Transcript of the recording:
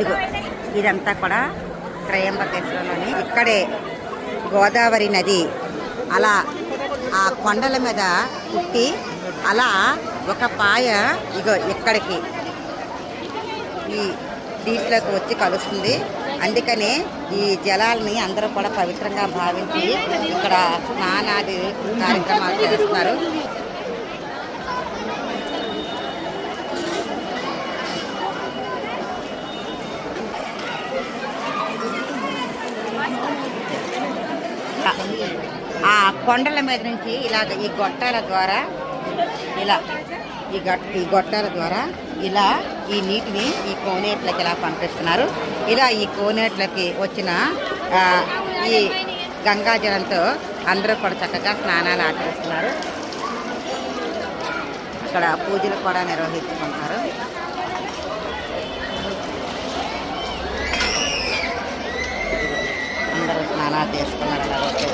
ఇదిగో ఇదంతా కూడా త్రయంబకేశ్వరంలోని ఇక్కడే గోదావరి నది. అలా ఆ కొండల మీద పుట్టి అలా ఒక పాయ ఇగో ఇక్కడికి ఈ బీచ్లోకి వచ్చి కలుస్తుంది. అందుకనే ఈ జలాల్ని అందరూ కూడా పవిత్రంగా భావించి ఇక్కడ స్నానాది కార్యక్రమాలు చేస్తున్నారు. ఆ కొండల మీద నుంచి ఇలాగ ఈ గొట్టాల ద్వారా ఇలా ఈ గట్ ఈ గొట్టాల ద్వారా ఇలా ఈ నీటిని ఈ కోనేట్లకి ఇలా పంపిస్తున్నారు. ఇలా ఈ కోనేట్లకి వచ్చిన ఈ గంగాజలంతో అందరూ కూడా చక్కగా స్నానాలు ఆచరిస్తున్నారు. ఇక్కడ పూజలు కూడా నిర్వహించుకుంటారు. అందరూ స్నానాలు చేసుకున్నారు. అలా వచ్చే